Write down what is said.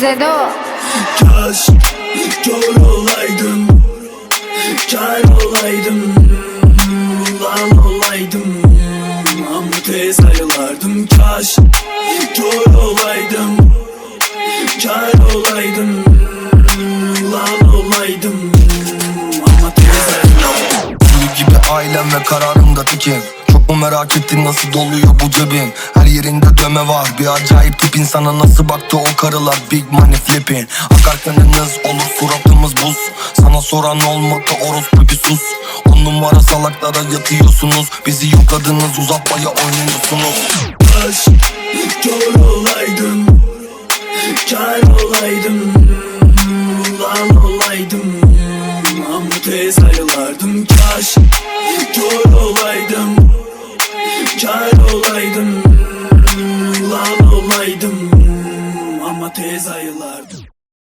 Zedo Kaş kör olaydım Kar olaydım Lan olaydım. Amute sayılardım. Kaş kör olaydım Kar olaydım Lan olaydım. Amute sayılardım. Deli gibi ailem ve kararımda tekim Mu merak ettin nasıl doluyor bu cebin? Her yerinde döme var. Bir acayip tipin Sana nasıl baktı o karılar? Big money flipping. Akar kanınız olur suratımız buz. Sana soran olmadı orospu bir sus. On numara salaklara yatıyorsunuz. Bizi yokladınız uzatmaya oynuyorsunuz. Kaş kör olaydım. Kar olaydım. Lan olaydım. Amute sayılardım Kaş kör olaydım olaydım Ama tez ayılardım